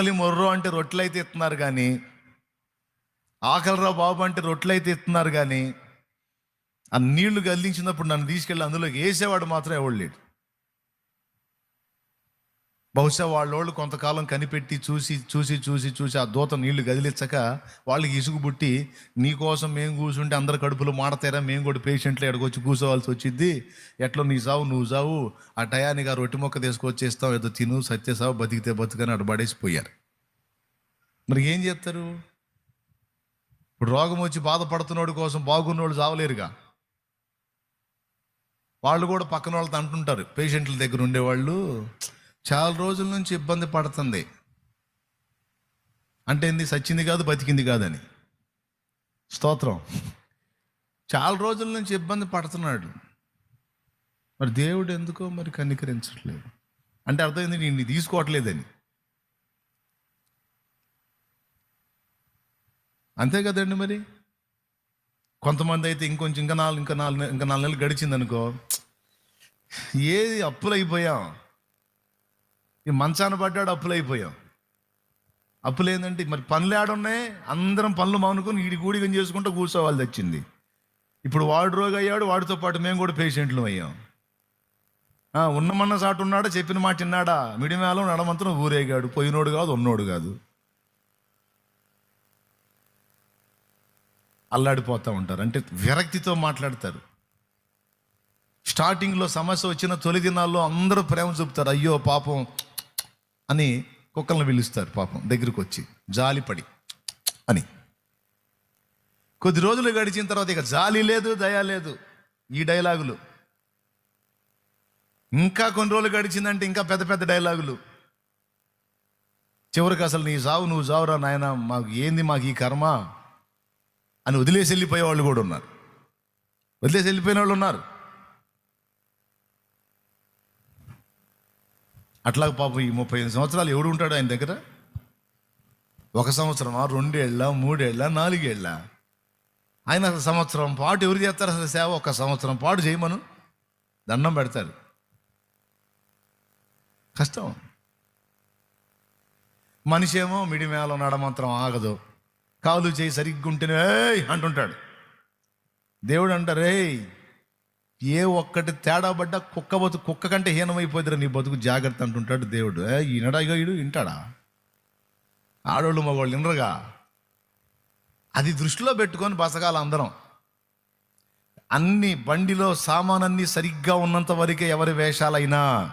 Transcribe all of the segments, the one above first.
ఆకలి మొర్రు అంటే రొట్టెలు అయితే ఇస్తున్నారు కానీ ఆకలిరా బాబు అంటే రొట్టెలు అయితే ఇస్తున్నారు కానీ ఆ నీళ్ళు గల్లించినప్పుడు నన్ను తీసుకెళ్ళి అందులోకి వేసేవాడు మాత్రం ఎవడు లేడు. బహుశా వాళ్ళోళ్ళు కొంతకాలం కనిపెట్టి చూసి చూసి చూసి చూసి ఆ దూత నీళ్ళు గదిలించక వాళ్ళకి ఇసుగు పుట్టి మేము కూర్చుంటే అందరు కడుపులు మాడతారా మేము కూడా పేషెంట్లు ఎడకొచ్చి కూర్చోవాల్సి వచ్చింది ఎట్లా నీ సావు నువ్వు సావు. ఆ టయానికి ఆ రొట్టె మొక్క తీసుకొచ్చేస్తావు ఏదో తిను సత్యసావు బతికితే బతుకని అటు పడేసిపోయారు. మరి ఏం చేస్తారు? ఇప్పుడు రోగం వచ్చి బాధపడుతున్నోడి కోసం బాగున్నోళ్ళు చావలేరుగా. వాళ్ళు కూడా పక్కన వాళ్ళతో అంటుంటారు పేషెంట్ల దగ్గర ఉండేవాళ్ళు చాలా రోజుల నుంచి ఇబ్బంది పడుతుంది. అంటే ఏంది? సచ్చింది కాదు బతికింది కాదని. స్తోత్రం. చాలా రోజుల నుంచి ఇబ్బంది పడుతున్నాడు. మరి దేవుడు ఎందుకో మరి కనికరించట్లేదు. అంటే అర్థమైంది నేను తీసుకోవట్లేదని. అంతే కదండి మరి? కొంతమంది అయితే ఇంకొంచెం ఇంకా నాలుగు ఇంకా నాలుగు ఇంకా నాలుగు నెలలు గడిచిందనుకో ఏది అప్పులు అయిపోయాం మంచాన పడ్డాడు అప్పులు అయిపోయాం. అప్పులు ఏంటంటే మరి పనులు ఆడున్నాయి అందరం పనులు మానుకొని కూడి కూడికం చేసుకుంటూ కూర్చోవాలి తెచ్చింది. ఇప్పుడు వాడు రోగి అయ్యాడు వాడితో పాటు మేము కూడా పేషెంట్లు అయ్యాం. ఉన్నమన్న సాటు ఉన్నాడా చెప్పిన మాట తిన్నాడా మిడిమేళం నడమంతరం ఊరేగాడు పోయినోడు కాదు ఉన్నోడు కాదు. అల్లాడిపోతూ ఉంటారు. అంటే విరక్తితో మాట్లాడతారు. స్టార్టింగ్లో సమస్య వచ్చిన తొలి దినాల్లో అందరూ ప్రేమ చూపుతారు. అయ్యో పాపం అని కుక్కలను పిలుస్తారు పాపం దగ్గరకు వచ్చి జాలిపడి. అని. కొద్ది రోజులు గడిచిన తర్వాత ఇక జాలి లేదు దయ లేదు ఈ డైలాగులు. ఇంకా కొన్ని రోజులు గడిచిందంటే ఇంకా పెద్ద పెద్ద డైలాగులు. చివరికి అసలు నీ సావు నువ్వు సావురా నాయన మాకు ఏంది మాకు ఈ కర్మ అని వదిలేసి వెళ్ళిపోయే వాళ్ళు కూడా ఉన్నారు. వదిలేసి వెళ్ళిపోయిన వాళ్ళు ఉన్నారు. అట్లా పాపం ఈ ముప్పై ఐదు సంవత్సరాలు ఎవడు ఉంటాడు ఆయన దగ్గర? ఒక సంవత్సరమా రెండేళ్ళ మూడేళ్ళ నాలుగేళ్ళ? ఆయన అసలు సంవత్సరం పాటు ఎవరు చేస్తారు అసలు సేవ? ఒక సంవత్సరం పాటు చేయమను. దండం పెడతారు. కష్టం. మనిషి ఏమో మిడిమేళం నడమంత్రం ఆగదు. కాలు చేయి సరిగ్గా ఉంటేనే అంటుంటాడు. దేవుడు అంటారు ఏ ఒక్కటి తేడా పడ్డా కుక్క బతుకు కుక్క కంటే హీనమైపోతురా నీ బతుకు జాగ్రత్త అంటుంటాడు దేవుడు. ఏ ఈనడా ఇగో ఈడు? వింటాడా ఆడోళ్ళు మగవాళ్ళు వినరుగా అది దృష్టిలో పెట్టుకొని బసగాల అందరం. అన్ని బండిలో సామానన్నీ సరిగ్గా ఉన్నంత వరకే ఎవరి వేషాలైనా.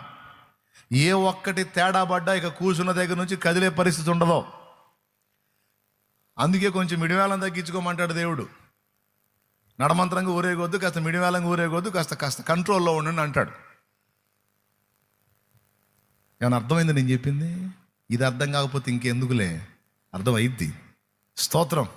ఏ ఒక్కటి తేడా పడ్డా ఇక కూర్చున్న దగ్గర నుంచి కదిలే పరిస్థితి ఉండదు. అందుకే కొంచెం మిడివేళం తగ్గించుకోమంటాడు దేవుడు. నడమంత్రంగా ఊరేగొద్దు కాస్త మిడివేళంగా ఊరేగొద్దు కాస్త కాస్త కంట్రోల్లో ఉండండి అంటాడు. ఏమైనా అర్థమైంది నేను చెప్పింది? ఇది అర్థం కాకపోతే ఇంకెందుకులే? అర్థమైద్ది. స్తోత్రం.